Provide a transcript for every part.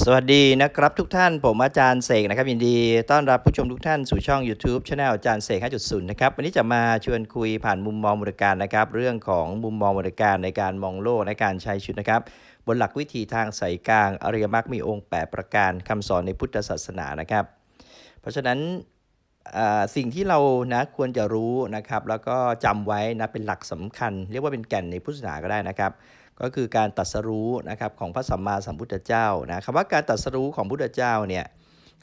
สวัสดีนะครับทุกท่านผมอาจารย์เสกนะครับยินดีต้อนรับผู้ชมทุกท่านสู่ช่อง YouTube Channel อาจารย์เสก5.0นะครับวันนี้จะมาชวนคุยผ่านมุมมองบริการนะครับ เรื่องของมุมมองบริการในการมองโลกในการใช้ชีวิตนะครับ บนหลักวิธีทางสายกลางอริยมรรคมีองค์ 8 ประการคำสอนในพุทธศาสนานะครับ เพราะฉะนั้นสิ่งที่เรานะควรจะรู้นะครับ แล้วก็จำไว้นะเป็นหลักสำคัญ เรียกว่าเป็นแก่นในพุทธศาสนาก็ได้นะครับ ก็คือการตรัสรู้นะครับของพระสัมมาสัมพุทธเจ้านะคำว่าการตรัสรู้ของพุทธเจ้าเนี่ย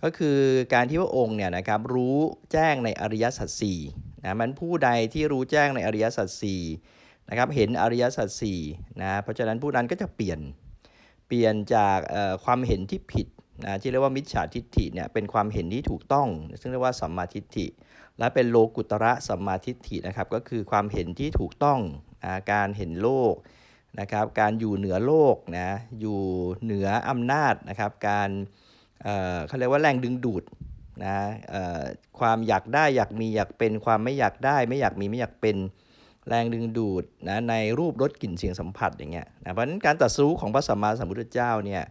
ก็คือการที่พระองค์เนี่ยนะครับรู้แจ้งในอริยสัจสี่นะมันผู้ใดที่รู้แจ้งในอริยสัจสี่นะครับเห็นอริยสัจสี่นะเพราะฉะนั้นผู้นั้นก็จะเปลี่ยนเปลี่ยนจากความเห็นที่ผิดนะที่เรียกว่ามิจฉาทิฏฐิเนี่ยเป็นความเห็นที่ถูกต้อง ซึ่งเรียกว่าสัมมาทิฏฐิ และเป็นโลกุตระสัมมาทิฏฐินะครับก็คือความเห็นที่ถูกต้องนะการเห็นโลก นะครับการอยู่เหนือโลกนะอยู่เหนืออำนาจนะครับการเเขาเรียกว่าแรงดึงดูดนะความอยากได้อยากมีอยากเป็นความไม่อยากได้ ไม่อยากมีไม่อยากเป็นแรงดึงดูดนะในรูปรสกลิ่นเสียงสัมผัสอย่างเงี้ยนะเพราะฉะนั้นการตัดสู้ของพระสัมมาสัมพุทธเจ้าเนี่ย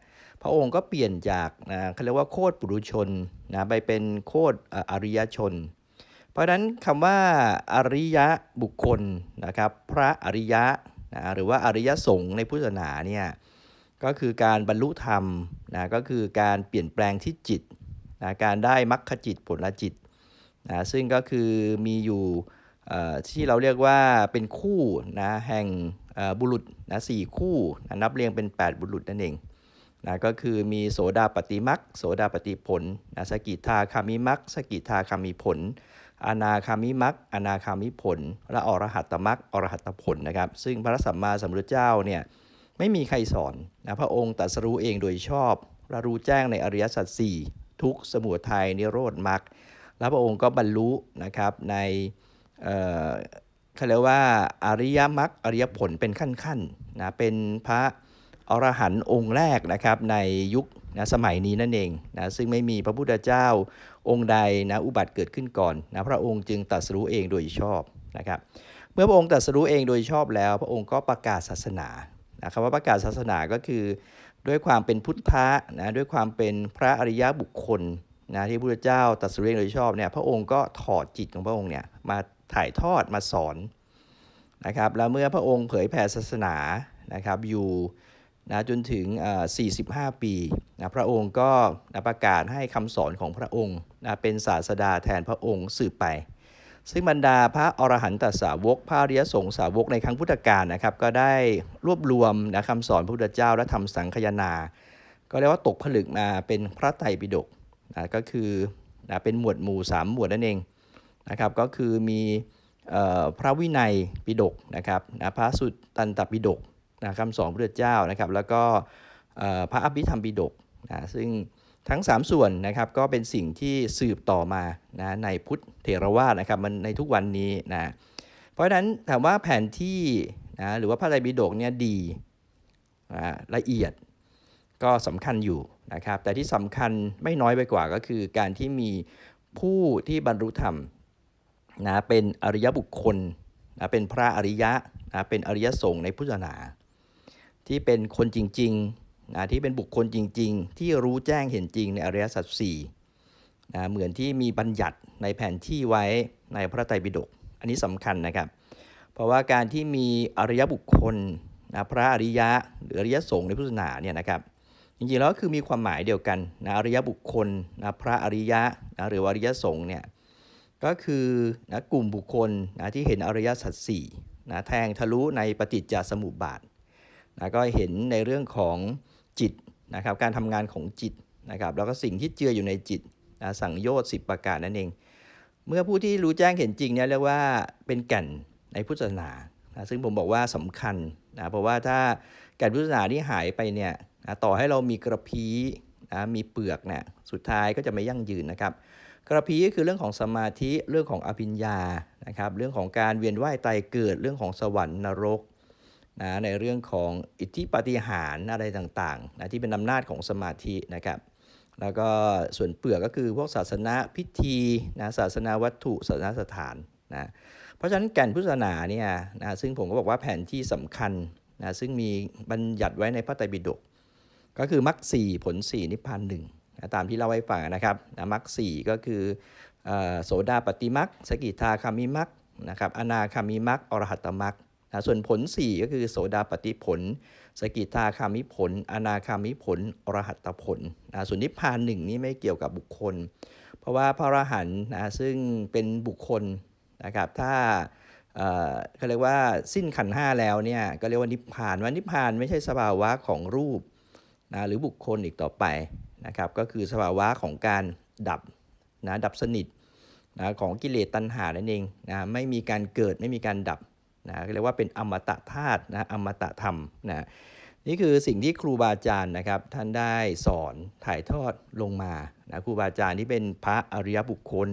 พระองค์ก็เปลี่ยนจากนะเขาเรียกว่าโคตรปุรุชนนะไปเป็นโคตรออริยชน เพราะฉะนั้นคำว่าอริยะบุคคลนะครับพระอริยะ นะหรือว่าอริยสงฆ์ในพุทธศาสนาเนี่ยก็คือการบรรลุธรรมนะก็คือการเปลี่ยนแปลงที่จิตนะการได้มรรคจิตผลจิตนะซึ่งก็คือมีอยู่ที่เราเรียกว่าเป็นคู่นะแห่งบุรุษนะสี่คู่นะนับเรียงเป็น 8 บุรุษนั่นเอง นะก็คือมีโสดาปฏิมักโสดาปฏิผลนะสกิทาคามิมักสกิทาคามิผล อนาคามิมักอนาคามิผล และอรหัตตมักอรหัตตผลนะครับ ซึ่งพระสัมมาสัมพุทธเจ้าเนี่ยไม่มีใครสอนนะพระองค์ตรัสรู้เองโดยชอบและรู้แจ้งในอริยสัจสี่ทุกสมุทัยนิโรธมรรคแล้วพระองค์ก็บรรลุนะครับในเอ่อเขาเรียกว่าอริยมรรคอริยผลเป็นขั้นๆนะเป็นพระ อรหันต์องค์แรกนะครับในยุคนะสมัยนี้นั่นเองนะซึ่งไม่มีพระพุทธเจ้าองค์ใดนะอุบัติเกิดขึ้นก่อนนะพระองค์จึงตรัสรู้เองโดยชอบนะครับเมื่อพระองค์ตรัสรู้เองโดยชอบแล้ว พระองค์ก็ประกาศศาสนานะครับว่าประกาศศาสนาก็คือ ด้วยความเป็นพุทธะนะด้วยความเป็นพระอริยบุคคลนะที่พระพุทธเจ้าตรัสรู้เองโดยชอบเนี่ยพระองค์ก็ถอดจิตของพระองค์เนี่ยมาถ่ายทอดมาสอนนะครับแล้วเมื่อพระองค์เผยแผ่ศาสนานะครับอยู่ นะจนถึง 45 ปีนะพระองค์ก็นะประกาศให้คำสอนของพระองค์นะเป็นศาสดาแทนพระองค์สืบไป ซึ่งบรรดาพระอรหันตสาวก พระริยสงสาวกในครั้งพุทธกาลนะครับ ก็ได้รวบรวมนะคำสอนพระพุทธเจ้าและทำสังคายนา ก็เรียกว่าตกผลึกมาเป็นพระไตรปิฎกนะก็คือนะเป็นหมวดหมู่สามหมวดนั่นเองนะครับ ก็คือมีพระวินัยปิฎกนะครับนะพระสุตตันตปิฎก นะคำสอนพระเจ้านะครับ แล้วก็พระอภิธรรมปิฎกนะซึ่งทั้ง 3 ส่วนนะครับก็เป็นสิ่งที่สืบต่อมานะในพุทธเถรวาทนะครับมันในทุกวันนี้นะเพราะฉะนั้นถามว่าแผนที่นะหรือว่าพระไตรปิฎกเนี่ยดีนะละเอียดก็สำคัญอยู่นะครับแต่ที่สำคัญไม่น้อยไปกว่าก็คือการที่มีผู้ที่บรรลุธรรมนะเป็นอริยบุคคลนะเป็นพระอริยะนะเป็นอริยสงฆ์ในพุทธศาสนา ที่เป็นคนจริงๆนะที่เป็นบุคคลจริง ๆ ที่รู้แจ้งเห็นจริงในอริยสัจสี่นะเหมือนที่มีบัญญัติในแผนที่ไว้ในพระไตรปิฎกอันนี้สำคัญนะครับ เพราะว่าการที่มีอริยบุคคลนะพระอริยะหรืออริยสงฆ์ในพุทธศาสนาเนี่ยนะครับจริงๆแล้วคือมีความหมายเดียวกันนะอริยบุคคลนะพระอริยะนะหรืออริยสงฆ์เนี่ยก็คือนะกลุ่มบุคคลนะที่เห็นอริยสัจสี่นะแทงทะลุในปฏิจจสมุปบาท นะก็เห็นในเรื่องของจิตนะครับการทำงานของจิตนะครับแล้วก็สิ่งที่เจืออยู่ในจิตนะสังโยชน์สิประการนั่นเอง เมื่อผู้ที่รู้แจ้งเห็นจริงเนี่ยเรียกว่าเป็นแก่นในพุทธศาสนานะซึ่งผมบอกว่าสำคัญนะเพราะว่าถ้าแก่นพุทธศาสนาที่หายไปเนี่ยนะต่อให้เรามีกระพี้นะมีเปลือกเนี่ยสุดท้ายก็จะไม่ยั่งยืนนะครับ กระพี้ก็คือเรื่องของสมาธิเรื่องของอภิญญานะครับเรื่องของการเวียนว่ายตายเกิดเรื่องของสวรรค์นรก นะในเรื่องของอิทธิปฏิหารอะไรต่างๆนะที่เป็นอำนาจของสมาธินะครับแล้วก็ส่วนเปลือกก็คือพวกศาสนาพิธีนะศาสนาวัตถุศาสนาสถานนะเพราะฉะนั้นแก่นพุทธศาสนาเนี่ยนะซึ่งผมก็บอกว่าแผนที่สำคัญนะซึ่งมีบัญญัติไว้ในพระไตรปิฎกก็คือมรรคสี่ผลสี่นิพพานหนึ่งนะตามที่เล่าให้ฟังนะครับนะมรรคสี่ก็คือเอ่อโสดาปฏิมรรคสกิทาคามิมรรคนะครับอนาคามิมรรคอรหัตตมรรค นะส่วนผลสี่ก็คือโสดาปฏิผล สกิทาคามิผล อนาคามิผล อรหัตผลนะส่วนนิพพานหนึ่งนี่ไม่เกี่ยวกับบุคคล เพราะว่าพระอรหันต์นะซึ่งเป็นบุคคลนะครับถ้าเขาเรียกว่าสิ้นขันธ์ห้าแล้วเนี่ยก็เรียกว่านิพพานว่านิพพานไม่ใช่สภาวะของรูปนะหรือบุคคลอีกต่อไปนะครับก็คือสภาวะของการดับนะดับสนิทนะของกิเลสตัณหานั่นเองนะไม่มีการเกิดไม่มีการดับ นะก็เรียกว่าเป็นอมตะธาตุนะอมตะธรรมนะนี่คือสิ่งที่ครูบาอาจารย์นะครับท่านได้สอนถ่ายทอดลงมานะครูบาอาจารย์ที่เป็นพระอริยบุคคล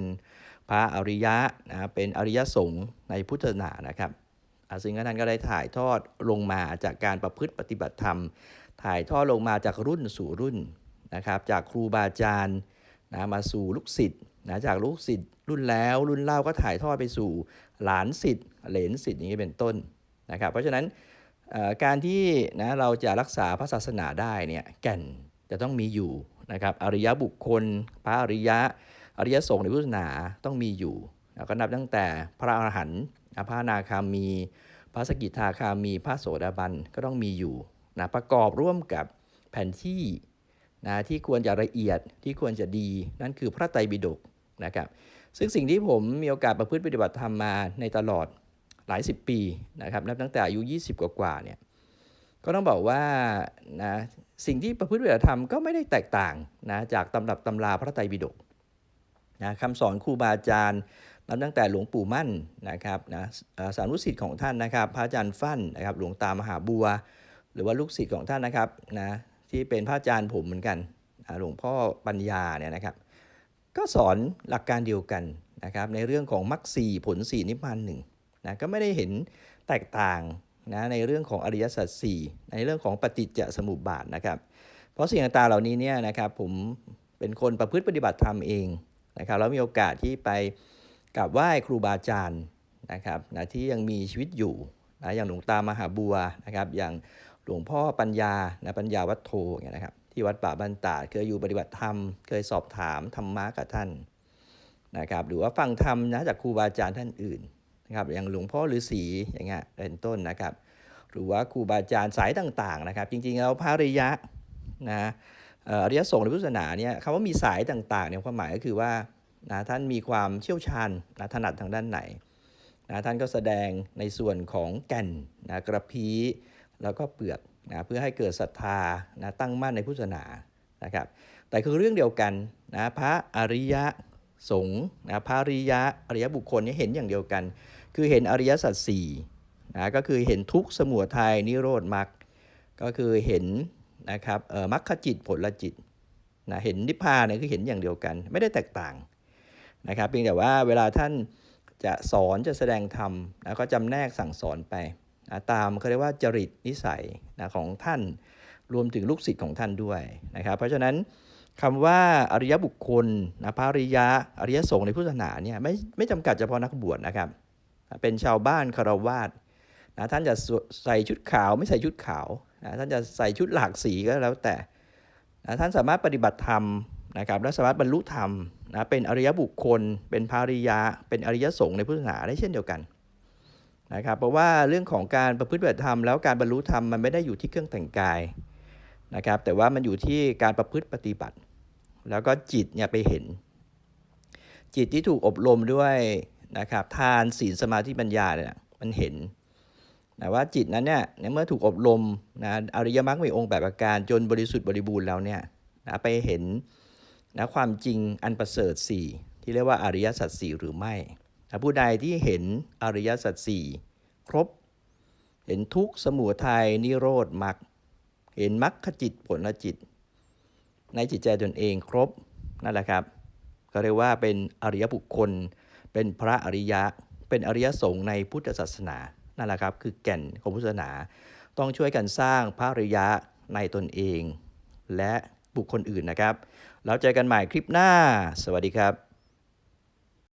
พระอริยะนะเป็นอริยสงฆ์ในพุทธศาสนานะครับอ่าซึ่งท่านก็ได้ถ่ายทอดลงมาจากการประพฤติปฏิบัติธรรม ถ่ายทอดลงมาจากรุ่นสู่รุ่นนะครับจากครูบาอาจารย์นะมาสู่ลูกศิษย์นะจากลูกศิษย์รุ่นแล้วรุ่นเล่าก็ถ่ายทอดไปสู่หลานศิษย์ เหลนศิษย์อย่างนี้เป็นต้นนะครับ เพราะฉะนั้นการที่นะเราจะรักษาพระศาสนาได้เนี่ยแก่นจะต้องมีอยู่นะครับอริยบุคคล พระอริยะอริยสงฆ์ในพุทธศาสนาต้องมีอยู่ก็นับตั้งแต่พระอรหันต์พระนาคามี พระสกิทาคามี พระโสดาบันก็ต้องมีอยู่นะประกอบร่วมกับแผนที่นะที่ควรจะละเอียดที่ควรจะดี นั่นคือพระไตรปิฎกนะครับซึ่งสิ่งที่ผมมีโอกาสประพฤติปฏิบัติธรรมมาในตลอด หลายสิบปีนะครับนับตั้งแต่อายุ 20 กว่าๆเนี่ยก็ต้องบอกว่านะสิ่งที่ประพฤติปฏิบัติธรรมก็ไม่ได้แตกต่างนะจากตำรับตำราพระไตรปิฎกนะคำสอนครูบาอาจารย์นับตั้งแต่หลวงปู่มั่นนะครับนะสานุสิทธิ์ของท่านนะครับพระอาจารย์ฟั่นนะครับหลวงตามหาบัว หรือว่าลูกศิษย์ของท่านนะครับนะที่เป็นพระอาจารย์ผมเหมือนกันหลวงพ่อปัญญาเนี่ยนะครับก็สอนหลักการเดียวกันนะครับในเรื่องของมรรคสีผลสีนิพพานหนึ่ง นะก็ไม่ได้เห็นแตกต่างนะในเรื่องของอริยสัจสี่ในเรื่องของปฏิจจสมุปบาทนะครับ เพราะสิ่งต่างๆเหล่านี้เนี่ยนะครับผมเป็นคนประพฤติปฏิบัติธรรมเองนะครับแล้วมีโอกาสที่ไปกราบไหว้ครูบาอาจารย์นะครับนะที่ยังมีชีวิตอยู่นะอย่างหลวงตามหาบัวนะครับอย่างหลวงพ่อปัญญานะปัญญาวัดโทอย่างเงี้ยนะครับที่วัดป่าบ้านตาดเคยอยู่ปฏิบัติธรรม เคยสอบถามธรรมะกับท่านนะครับหรือว่าฟังธรรมนะจากครูบาอาจารย์ท่านอื่น นะครับอย่างหลวงพ่อฤาษีอย่างเงี้ยเป็นต้นนะครับ หรือว่าครูบาอาจารย์สายต่างๆนะครับ จริงๆแล้วพระริยะนะเอ่ออริยสงฆ์ในพุทธศาสนาเนี่ยคำว่ามีสายต่างๆเนี่ยความหมายก็คือว่านะท่านมีความเชี่ยวชาญนะถนัดทางด้านไหนนะท่านก็แสดงในส่วนของแก่นนะกระพี้แล้วก็เปลือกนะเพื่อให้เกิดศรัทธานะตั้งมั่นในพุทธศาสนานะครับ แต่คือเรื่องเดียวกันนะพระอริยะ สงฆ์นะพระริยะอริยบุคคลเนี่ยเห็นอย่างเดียวกัน คือเห็นอริยสัจสี่นะก็คือเห็นทุกข์สมุทัยนิโรธมรรคก็คือเห็นนะครับมรรคจิตผลจิตนะเห็นนิพพานเนี่ยคือเห็นอย่างเดียวกัน ไม่ได้แตกต่างนะครับเพียงแต่ว่าเวลาท่านจะสอนจะแสดงธรรมนะก็จำแนกสั่งสอนไปนะตามเขาเรียกว่าจริตนิสัยนะของท่านรวมถึงลูกศิษย์ของท่านด้วยนะครับ เพราะฉะนั้น คำว่าอริยบุคคลนะพระอริยะอริยสงฆ์ในพุทธศาสนาเนี่ยไม่ไม่จำกัดเฉพาะนักบวชนะครับ เป็นชาวบ้านคารวาสนะท่านจะใส่ชุดขาวไม่ใส่ชุดขาวนะท่านจะใส่ชุดหลากสีก็แล้วแต่นะท่านสามารถปฏิบัติธรรมนะครับและสามารถบรรลุธรรมนะเป็นอริยบุคคล เป็นภาริยะ เป็นอริยสงฆ์ในพุทธศาสนาได้เช่นเดียวกันนะครับเพราะว่าเรื่องของการประพฤติปฏิบัติธรรมแล้วการบรรลุธรรมมันไม่ได้อยู่ที่เครื่องแต่งกายนะครับแต่ว่ามันอยู่ที่การประพฤติปฏิบัติ แล้วก็จิตเนี่ยไปเห็น จิตที่ถูกอบรมด้วยนะครับทานศีลสมาธิปัญญาเนี่ยมันเห็นนะว่าจิตนั้นเนี่ยเมื่อถูกอบรมนะอริยมรรคมีองค์แปดประการจนบริสุทธิ์บริบูรณ์แล้วเนี่ยนะไปเห็นนะความจริงอันประเสริฐสี่ที่เรียกว่าอริยสัจสี่หรือไม่นะผู้ใดที่เห็นอริยสัจสี่ครบ เห็นทุกสมุทัยนิโรธมรรคเห็นมรรคจิตผลจิต ในจิตใจตนเองครบนั่นแหละครับก็เรียกว่าเป็นอริยบุคคล เป็นพระอริยะ เป็นอริยสงฆ์ในพุทธศาสนานั่นแหละครับ คือแก่นของพุทธศาสนา ต้องช่วยกันสร้างพระอริยะในตนเอง และบุคคลอื่นนะครับ แล้วเจอกันใหม่คลิปหน้า สวัสดีครับ